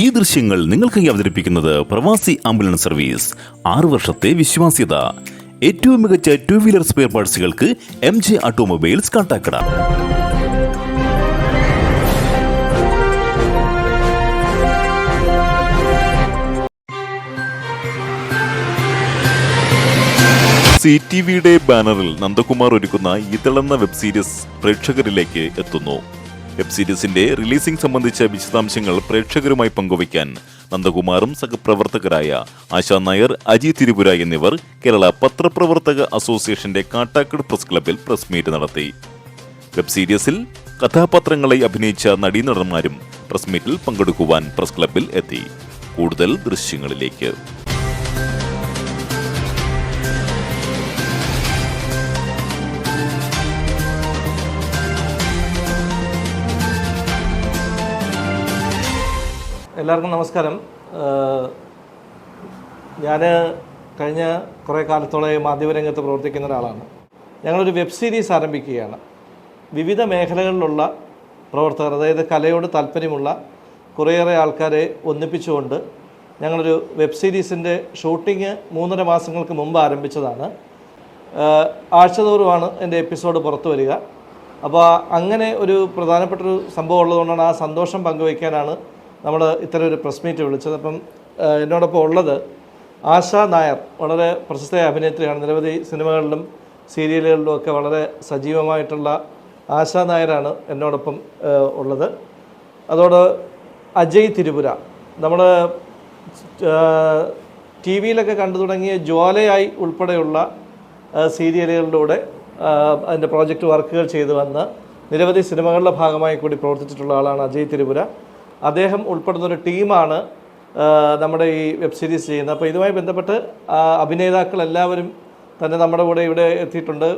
ഈ ദൃശ്യങ്ങൾ നിങ്ങൾക്കായി അവതരിപ്പിക്കുന്നത് പ്രവാസി ആംബുലൻസ് സർവീസ്. ആറു വർഷത്തെ വിശ്വാസ്യത. ഏറ്റവും മികച്ച two wheeler spare പാർട്സുകൾക്ക് M J automobiles Kattakkada C T വിയുടെ ബാനറിൽ നന്ദകുമാർ ഒരുക്കുന്ന ഇതളെന്ന വെബ് സീരീസ് പ്രേക്ഷകരിലേക്ക് എത്തുന്നു. വെബ് സീരീസിന്റെ റിലീസിംഗ് സംബന്ധിച്ച വിശദാംശങ്ങൾ പ്രേക്ഷകരുമായി പങ്കുവയ്ക്കാൻ നന്ദകുമാറും സഹപ്രവർത്തകരായ ആശാ നായർ അജി തിരുപുര എന്നിവർ കേരള പത്രപ്രവർത്തക അസോസിയേഷന്റെ കാട്ടാക്കട് പ്രസ് ക്ലബിൽ പ്രസ് മീറ്റ് നടത്തി. വെബ് സീരീസിൽ കഥാപാത്രങ്ങളെ അഭിനയിച്ച നടീനടന്മാരും പ്രസ് മീറ്റിൽ പങ്കെടുക്കുവാൻ പ്രസ് ക്ലബിൽ എത്തി. കൂടുതൽ ദൃശ്യങ്ങളിലേക്ക്. എല്ലാവർക്കും നമസ്കാരം. ഞാൻ കഴിഞ്ഞ കുറേ കാലത്തോളം മാധ്യമരംഗത്ത് പ്രവർത്തിക്കുന്ന ഒരാളാണ്. ഞങ്ങളൊരു വെബ് സീരീസ് ആരംഭിക്കുകയാണ്. വിവിധ മേഖലകളിലുള്ള പ്രവർത്തകർ അതായത് കലയോട് താല്പര്യമുള്ള കുറേയേറെ ആൾക്കാരെ ഒന്നിപ്പിച്ചുകൊണ്ട് ഞങ്ങളൊരു വെബ് സീരീസിന്റെ ഷൂട്ടിംഗ് മൂന്നര മാസങ്ങൾക്ക് മുമ്പ് ആരംഭിച്ചതാണ്. ആഴ്ചതോറുമാണ് എന്റെ എപ്പിസോഡ് പുറത്തു വരിക. അപ്പോൾ അങ്ങനെ ഒരു പ്രധാനപ്പെട്ട ഒരു സംഭവം ഉള്ളതുകൊണ്ടാണ് ആ സന്തോഷം പങ്കുവയ്ക്കാനാണ് നമ്മൾ ഇത്തരം ഒരു പ്രസ് മീറ്റ് വിളിച്ചത്. അപ്പം എന്നോടൊപ്പം ഉള്ളത് ആശ നായർ. വളരെ പ്രശസ്തയായ അഭിനേത്രിയാണ്. നിരവധി സിനിമകളിലും സീരിയലുകളിലും ഒക്കെ വളരെ സജീവമായിട്ടുള്ള ആശ നായരാണ് എന്നോടൊപ്പം ഉള്ളത്. അതോട് അജയ് തിരുപുര. നമ്മൾ ടി വിയിലൊക്കെ കണ്ടു തുടങ്ങിയ ജ്വാലയായി ഉൾപ്പെടെയുള്ള സീരിയലുകളിലൂടെ അതിന്റെ പ്രോജക്റ്റ് വർക്കുകൾ ചെയ്തു വന്ന് നിരവധി സിനിമകളുടെ ഭാഗമായി കൂടി പ്രവർത്തിച്ചിട്ടുള്ള ആളാണ് അജയ് തിരുപുര. അദ്ദേഹം ഉൾപ്പെടുന്ന ഒരു ടീമാണ് നമ്മുടെ ഈ വെബ് സീരീസ് ചെയ്യുന്നത്. അപ്പോൾ ഇതുമായി ബന്ധപ്പെട്ട് അഭിനേതാക്കൾ എല്ലാവരും തന്നെ നമ്മുടെ കൂടെ ഇവിടെ എത്തിയിട്ടുണ്ട്.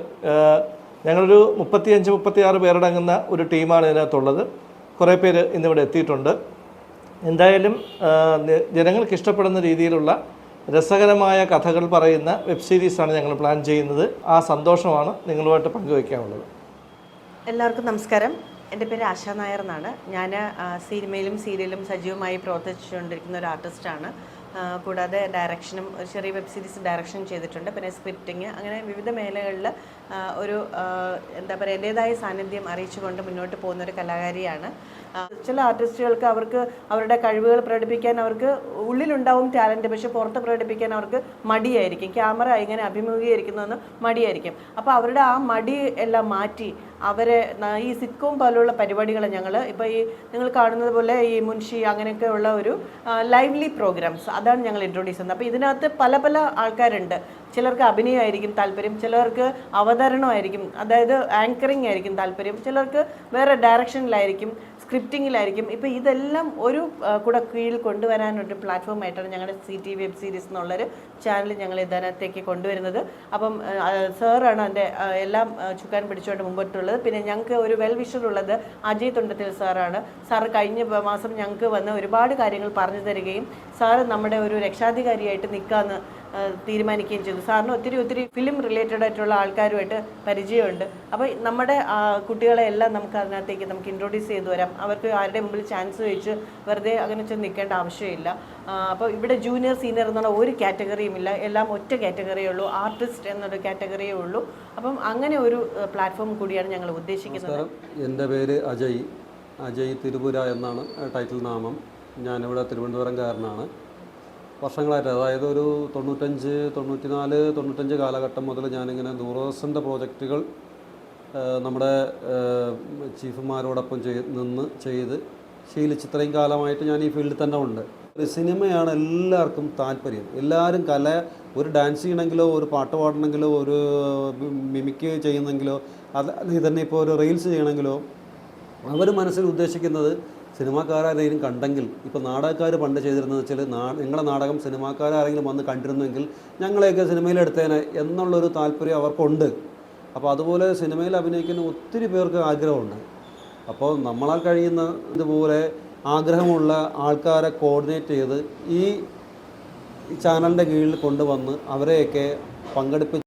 ഞങ്ങളൊരു മുപ്പത്തിയഞ്ച് മുപ്പത്തിയാറ് പേരടങ്ങുന്ന ഒരു ടീമാണ് ഇതിനകത്തുള്ളത്. കുറേ പേര് ഇന്നിവിടെ എത്തിയിട്ടുണ്ട്. എന്തായാലും ജനങ്ങൾക്ക് ഇഷ്ടപ്പെടുന്ന രീതിയിലുള്ള രസകരമായ കഥകൾ പറയുന്ന വെബ് സീരീസാണ് ഞങ്ങൾ പ്ലാൻ ചെയ്യുന്നത്. ആ സന്തോഷമാണ് നിങ്ങളുമായിട്ട് പങ്കുവയ്ക്കാനുള്ളത് എല്ലാവർക്കും നമസ്കാരം. എന്റെ പേര് ആശാ നായർ എന്നാണ്. ഞാൻ സിനിമയിലും സീരിയലും സജീവമായി പ്രവർത്തിച്ചുകൊണ്ടിരിക്കുന്ന ഒരു ആർട്ടിസ്റ്റാണ്. കൂടാതെ ഡയറക്ഷനും ഒരു ചെറിയ വെബ് സീരീസ് ഡയറക്ഷൻ ചെയ്തിട്ടുണ്ട്. പിന്നെ സ്ക്രിപ്റ്റിങ് അങ്ങനെ വിവിധ മേഖലകളിൽ ഒരു എന്താ പറയുക എന്റേതായ സാന്നിധ്യം അറിയിച്ചുകൊണ്ട് മുന്നോട്ട് പോകുന്ന ഒരു കലാകാരിയാണ് ചില ആർട്ടിസ്റ്റുകൾക്ക് അവർക്ക് അവരുടെ കഴിവുകൾ പ്രകടിപ്പിക്കാൻ അവർക്ക് ഉള്ളിലുണ്ടാവും ടാലന്റ് പക്ഷെ പുറത്ത് പ്രകടിപ്പിക്കാൻ അവർക്ക് മടിയായിരിക്കും. ക്യാമറ ഇങ്ങനെ അഭിമുഖീകരിക്കുന്നതെന്ന് മടിയായിരിക്കും. അപ്പോൾ അവരുടെ ആ മടി എല്ലാം മാറ്റി അവരെ ഈ സിക്കോം പോലുള്ള പരിപാടികൾ ഞങ്ങൾ ഇപ്പോൾ ഈ നിങ്ങൾ കാണുന്നത് പോലെ ഈ മുൻഷി അങ്ങനെയൊക്കെ ഉള്ള ഒരു ലൈവ്ലി പ്രോഗ്രാംസ് അതാണ് ഞങ്ങൾ ഇൻട്രൊഡ്യൂസ് ചെയ്യുന്നത്. അപ്പോൾ ഇതിനകത്ത് പല പല ആൾക്കാരുണ്ട്. ചിലർക്ക് അഭിനയമായിരിക്കും താല്പര്യം ചിലർക്ക് അവതരണമായിരിക്കും അതായത് ആങ്കറിംഗ് ആയിരിക്കും താല്പര്യം ചിലർക്ക് വേറെ ഡയറക്ഷനിലായിരിക്കും സ്ക്രിപ്റ്റിങ്ങിലായിരിക്കും ഇപ്പോൾ ഇതെല്ലാം ഒരു കൂടെ കീഴിൽ കൊണ്ടുവരാനൊരു പ്ലാറ്റ്ഫോം ആയിട്ടാണ് ഞങ്ങളുടെ സി ടി വെബ് സീരീസ് എന്നുള്ളൊരു ചാനൽ ഞങ്ങൾ ഇതിനകത്തേക്ക് കൊണ്ടുവരുന്നത്. അപ്പം സാറാണ് അതിന്റെ എല്ലാം ചുക്കാൻ പിടിച്ചുകൊണ്ട് മുമ്പോട്ടുള്ളത്. പിന്നെ ഞങ്ങൾക്ക് ഒരു വെൽ വിഷറുള്ളത് അജയ് തുണ്ടത്തിൽ സാറാണ്. സാറ് കഴിഞ്ഞ മാസം ഞങ്ങൾക്ക് വന്ന് ഒരുപാട് കാര്യങ്ങൾ പറഞ്ഞു തരികയും സാറ് നമ്മുടെ ഒരു രക്ഷാധികാരിയായിട്ട് നിൽക്കാമെന്ന് തീരുമാനിക്കുകയും ചെയ്തു. സാറിന് ഒത്തിരി ഒത്തിരി ഫിലിം റിലേറ്റഡ് ആയിട്ടുള്ള ആൾക്കാരുമായിട്ട് പരിചയമുണ്ട്. അപ്പോൾ നമ്മുടെ കുട്ടികളെ എല്ലാം നമുക്ക് അതിനകത്തേക്ക് നമുക്ക് ഇൻട്രൊഡ്യൂസ് ചെയ്തു വരാം അവർക്ക് ആരുടെ മുമ്പിൽ ചാൻസ് വെച്ച് വെറുതെ അങ്ങനെ ചെന്ന് നിൽക്കേണ്ട ആവശ്യമില്ല. അപ്പോൾ ഇവിടെ ജൂനിയർ സീനിയർ എന്നുള്ള ഒരു കാറ്റഗറിയും ഇല്ല. എല്ലാം ഒറ്റ കാറ്റഗറിയേ ഉള്ളൂ. ആർട്ടിസ്റ്റ് എന്നൊരു കാറ്റഗറിയേ ഉള്ളൂ. അപ്പം അങ്ങനെ ഒരു പ്ലാറ്റ്ഫോം കൂടിയാണ് ഞങ്ങൾ ഉദ്ദേശിക്കുന്നത്. എന്റെ പേര് അജയ്. അജയ് തിരുപുര എന്നാണ് ടൈറ്റിൽ നാമം. ഞാനിവിടെ തിരുവനന്തപുരംകാരനാണ്. വർഷങ്ങളായിട്ട്. അതായത് ഒരു തൊണ്ണൂറ്റഞ്ച് തൊണ്ണൂറ്റിനാല് തൊണ്ണൂറ്റഞ്ച് കാലഘട്ടം മുതൽ ഞാനിങ്ങനെ ദൂരദർശന്റെ പ്രോജക്റ്റുകൾ നമ്മുടെ ചീഫുമാരോടൊപ്പം ചെയ്ത് നിന്ന് ചെയ്ത് ശീലിച്ച് ഇത്രയും കാലമായിട്ട് ഞാൻ ഈ ഫീൽഡിൽ തന്നെ ഉണ്ട്. സിനിമയാണ് എല്ലാവർക്കും താല്പര്യം. എല്ലാവരും കല ഒരു ഡാൻസ് ചെയ്യണമെങ്കിലോ ഒരു പാട്ട് പാടണമെങ്കിലോ ഒരു മിമിക്ക് ചെയ്യുന്നെങ്കിലോ അത് തന്നെ ഇപ്പോൾ ഒരു റീൽസ് ചെയ്യണമെങ്കിലോ അവർ മനസ്സിൽ ഉദ്ദേശിക്കുന്നത് സിനിമാക്കാരാരെങ്കിലും കണ്ടെങ്കിൽ ഇപ്പോൾ നാടകക്കാർ പണ്ട് ചെയ്തിരുന്നത് വെച്ചാൽ നിങ്ങളുടെ നാടകം സിനിമാക്കാരാരെങ്കിലും വന്ന് കണ്ടിരുന്നെങ്കിൽ ഞങ്ങളെയൊക്കെ സിനിമയിലെടുത്തേനെ എന്നുള്ളൊരു താല്പര്യം അവർക്കുണ്ട്. അപ്പോൾ അതുപോലെ സിനിമയിൽ അഭിനയിക്കുന്ന ഒത്തിരി പേർക്ക് ആഗ്രഹമുണ്ട്. അപ്പോൾ നമ്മളാൽ കഴിയുന്ന ഇതുപോലെ ആഗ്രഹമുള്ള ആൾക്കാരെ കോർഡിനേറ്റ് ചെയ്ത് ഈ ചാനലിന്റെ കീഴിൽ കൊണ്ടുവന്ന് അവരെയൊക്കെ പങ്കെടുപ്പിച്ച്